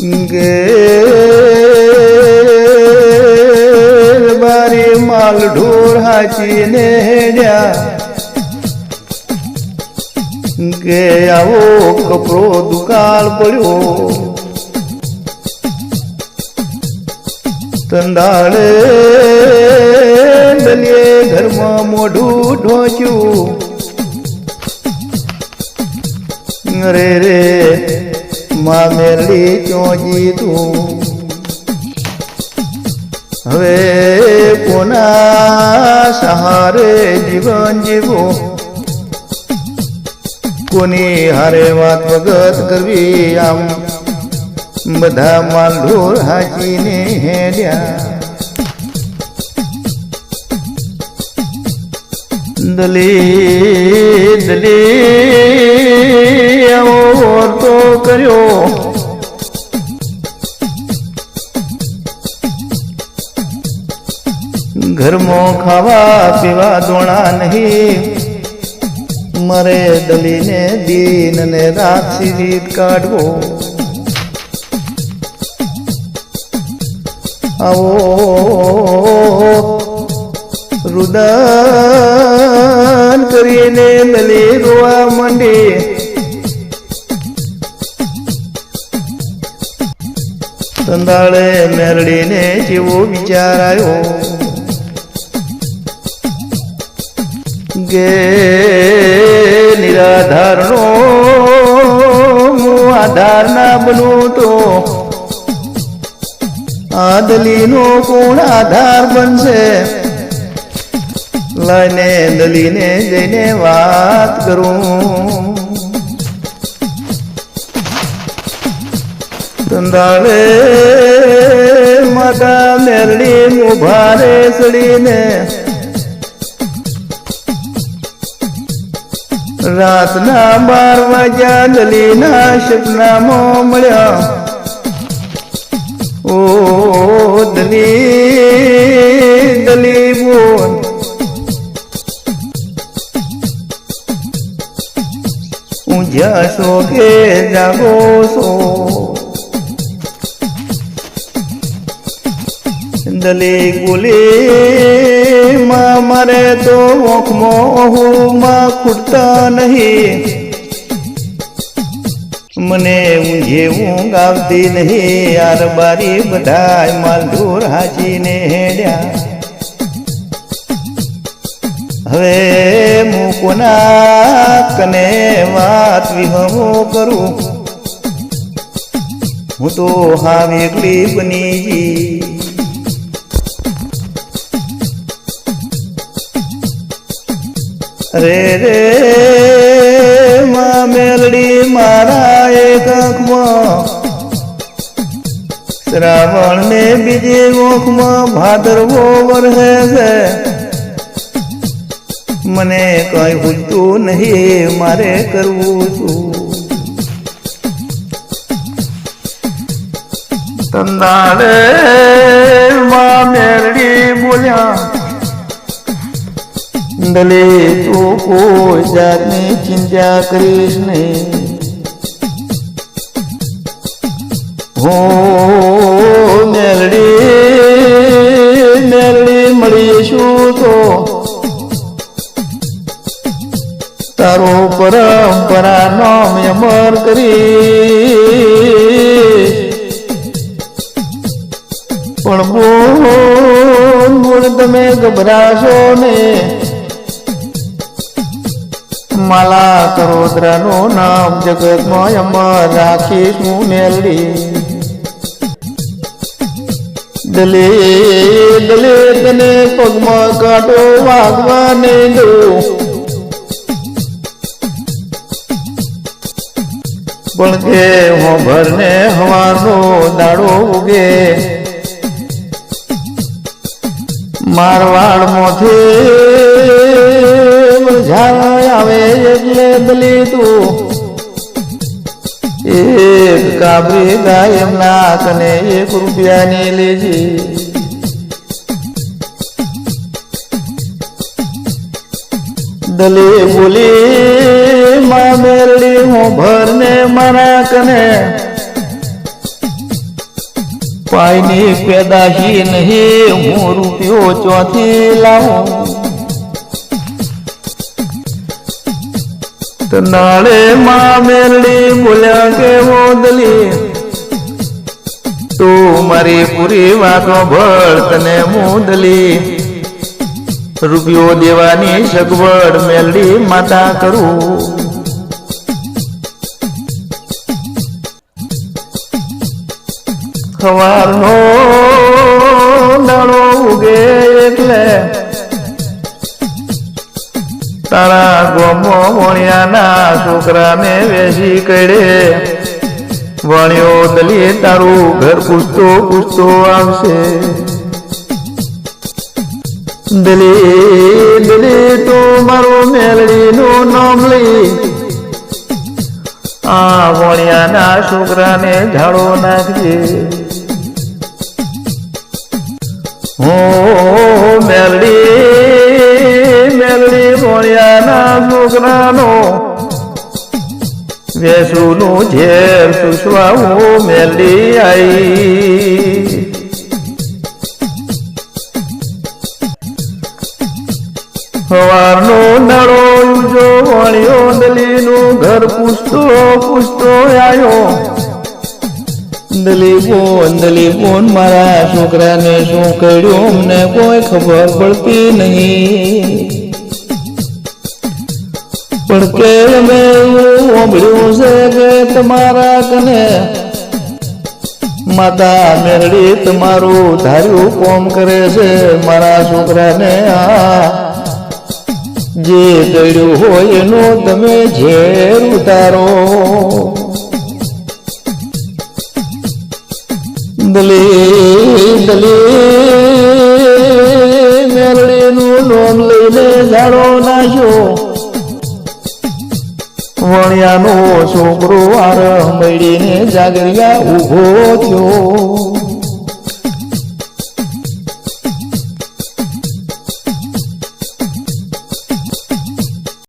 ગે બારી માલ ઢોર હાચીને હેડ્યા। કે આવો કપરો દુકાળ પડ્યો। તંદાળે દલિયે ઘરમાં મોઢું ઢોચ્યું। રે રે માં મેરડી ચોજી તું. હવે કોના સહારે જીવન જીવું કોની હારે વાત વગત કરવી આમ? બધા માલ ઢોર હાચીને હેડ્યા. દલી દલી કર્યો. ઘરમાં ખાવા પીવા દોણા નહીં. મરે દલીને દિન ને રાત સીરીત કાઢવો. આવો રુદન કરીને દલી રોવા માંડી તંદાળે મેરડીને જેવો વિચાર આવ્યો ગે નિરાધારનો હું આધાર ના બનું તો. આ દલીનો કોણ આધાર બનશે? લઈને દલીને જઈને વાત કરું. તંદાળે માતા મેરડી મુભારે સડીને રાતના બાર વાગ્યા દલીના સપનામો મળ્યા. ઓ દલી દલી બોલ ઊંઝા શોખે જાગો છો. દલી બોલી માં મારે તો ઓખમાં હું માં ખૂટતા નહીં. મને ઊંઘે ઊંઘ આવતી નહીં, યાર બારી બધાય માલઢોર હાચીને હેડ્યા. હવે હું કોના કને વાત વિહમો કરું? હું તો હાવ એકલી બની જી રે રે, માં મેલડી મારા એક આંખમાં શ્રાવણ ને બીજી ઓખમાં ભાદરવો વરસે છે મને કઈ પૂછતું નહીં, મારે કરવું શું તંદાડે માં મેરડી બોલ્યા દલે તું કોઈ જાતની ચિંતા કરીશ નહીં. હો મેલડી મેલડી મળીશું તો. તારો પરંપરા નામ અમર કરી પણ બોલ તમે ગભરાશો ને માલા કરોદરાનું નામ જગતમાં અમર રાખીશ હું દલે દલે, તને પગમાં કાઢો વાગવાને દો પણ કે હું ભરને હવાનો દાડો ઉગે. મારવાડ મોથી ઝાડ આવે લીધું એક કાબરી ગાય એમના કને એક રૂપિયાની લેજે. દલે બોલી, માં મેરડી, હું ભરને મારા કને. પાયની પેદાશી નહીં, હું રૂપિયો ચોથી લાવું. તો નાળે માં મેરડી બોલ્યા કે મોદલી તું મારી પૂરી વાતો ભળ તને મોદલી રૂપિયો દેવાની સગવડ મેલડી માતા કરું. સવારનો વણિયાના છોકરાને વેસી કડે વણ્યો દલી તારું ઘર પૂછતો પૂછતો આવશે. દલી દલી તું મારું મેલડીનું નામ લઈ. આ વણિયાના છોકરાને ઝાડો નાખજે. હું, મેલડી મેલડી, વણિયાના છોકરાનો ઝેર સુસવા હું મેલડી આઈ. સવારનો નળો જો વણ્યો દલીનું ઘર પૂછતો પૂછતો આવ્યો દલી બોન દલી બોન મારા છોકરાને શું કર્યું? અમને કોઈ ખબર પડતી નહીં. પણ કે મેં છે કે તમારા કને? માતા મેરડી તમારું ધાર્યું કોમ કરે છે, મારા છોકરાને આ જે દડ્યું હોય એનો તમે ઝેર ઉતારો. વણિયાનો છોકરો આર મળીને જાગરિયા ઊભો થયો.